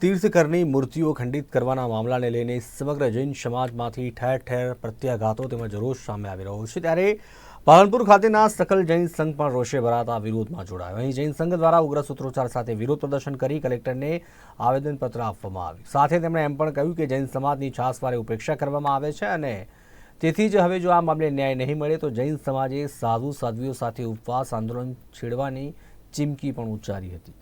તીર્થકરની મૂર્તિઓ ખંડિત કરવાના મામલાને લઈને સમગ્ર જૈન સમાજમાંથી ઠેર ઠેર પ્રત્યાઘાતો તેમજ રોષ સામે આવી રહ્યો છે. ત્યારે પાલનપુર ખાતેના સકલ જૈન સંઘ પણ રોષે ભરાતા વિરોધમાં જોડાયો. અહીં જૈન સંઘ દ્વારા ઉગ્ર સૂત્રોચ્ચાર સાથે વિરોધ પ્રદર્શન કરી કલેક્ટરને આવેદનપત્ર આપવામાં આવ્યું. સાથે તેમણે એમ પણ કહ્યું કે જૈન સમાજની છાસવારે ઉપેક્ષા કરવામાં આવે છે અને તેથી જ હવે જો આ મામલે ન્યાય નહીં મળે તો જૈન સમાજે સાધુ સાધ્વીઓ સાથે ઉપવાસ આંદોલન છેડવાની ચીમકી પણ ઉચ્ચારી હતી.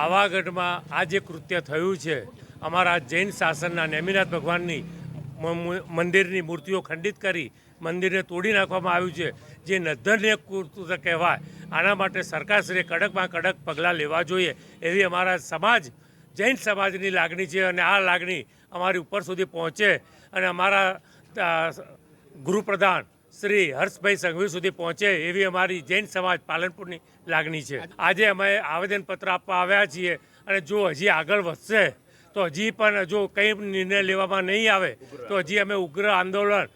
પાવાગઢમાં આ જે કૃત્ય થયું છે, અમારા જૈન શાસનના નેમિનાથ ભગવાનની મંદિરની મૂર્તિઓ ખંડિત કરી મંદિરને તોડી નાખવામાં આવ્યું છે, જે નધન્ય કૃત્ય કહેવાય. આના માટે સરકારશ્રીએ કડકમાં કડક પગલાં લેવા જોઈએ એવી અમારા સમાજ, જૈન સમાજની લાગણી છે અને આ લાગણી અમારી ઉપર સુધી પહોંચે અને અમારા ગૃહપ્રધાન શ્રી હર્ષભાઈ સંઘવી સુધી પહોંચે એવી અમારી જૈન સમાજ પાલનપુરની લાગણી છે. આજે અમે આવેદનપત્ર આપવા આવ્યા છીએ અને જો હજી આગળ વધશે તો હજી પણ જો કંઈ નિર્ણય લેવામાં નહીં આવે તો હજી અમે ઉગ્ર આંદોલન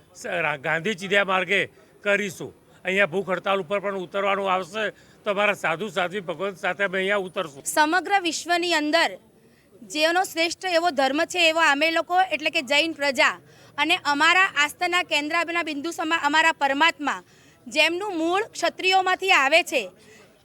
ગાંધી ચીધ્યા માર્ગે કરીશું. અહીંયા ભૂખ હડતાલ ઉપર પણ ઉતરવાનું આવશે. તો અમારા સાધુ સાધ્વી ભગવંત સાથે અમે અહીંયા ઉતરશું. સમગ્ર વિશ્વની અંદર જેનો શ્રેષ્ઠ એવો ધર્મ છે એવો અમે લોકો, એટલે કે જૈન પ્રજા અને અમારા આસ્થાના કેન્દ્રના બિંદુ સમા, અમારા પરમાત્મા, જેમનું મૂળ ક્ષત્રિયોમાંથી આવે છે.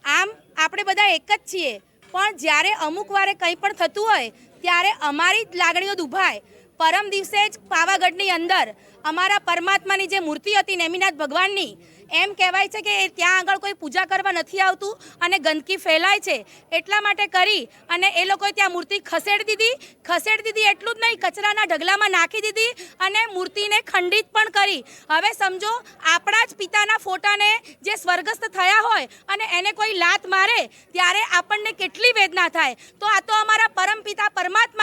આમ આપણે બધા એક જ છીએ. પણ જ્યારે અમુક વારે કંઈ પણ થતું હોય, ત્યારે અમારી જ લાગણીઓ દુભાય. પરમ દિવસે જ પાવાગઢની અંદર અમારા પરમાત્માની જે મૂર્તિ હતી નેમિનાથ ભગવાનની, એમ કહેવાય છે કે ત્યાં આગળ કોઈ પૂજા કરવા નથી આવતું અને ગંદકી ફેલાય છે. એટલા માટે કરી અને એ લોકોએ ત્યાં મૂર્તિ ખસેડી દીધી. ખસેડી દીધી એટલું જ નહીં, કચરાના ઢગલામાં નાખી દીધી અને મૂર્તિને ખંડિત પણ કરી. હવે સમજો, આપણા જ પિતાના ફોટાને જે સ્વર્ગસ્થ થયા હોય અને એને કોઈ લાત મારે, ત્યારે આપણને કેટલી વેદના થાય. તો આ તો અમારા પરમ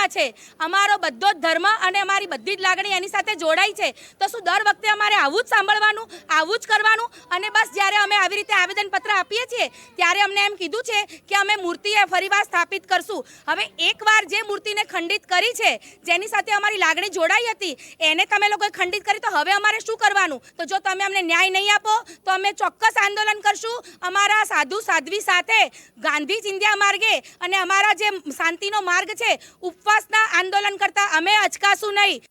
પિતા છે. અમારો બધો જ ધર્મ અને અમારી બધી જ લાગણી એની સાથે જોડાઈ છે. તો શું દર વખતે અમારે આવું જ સાંભળવાનું, આવું જ કરવાનું? અને બસ જ્યારે અમે આવી રીતે આવેદનપત્ર આપીએ છીએ, ત્યારે અમને એમ કીધું છે કે અમે મૂર્તિએ ફરીવાર સ્થાપિત કરશું. હવે એકવાર જે મૂર્તિને ખંડિત કરી છે, જેની સાથે અમારી લાગણી જોડાઈ હતી, એને તમે લોકોએ ખંડિત કરી, તો હવે અમારે શું કરવાનું? તો જો તમે અમને ન્યાય નહીં આપો, તો અમે ચોક્કસ આંદોલન કરશું. અમારા સાધુ સાધ્વી સાથે ગાંધી ચિંધ્યા માર્ગે અને અમારા જે શાંતિનો માર્ગ છે ઉપવાસના આંદોલન કરતા અમે અચકાશું નહીં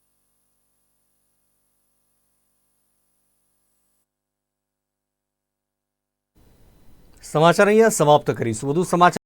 સમાચાર અહીંયા સમાપ્ત કરીશું વધુ સમાચાર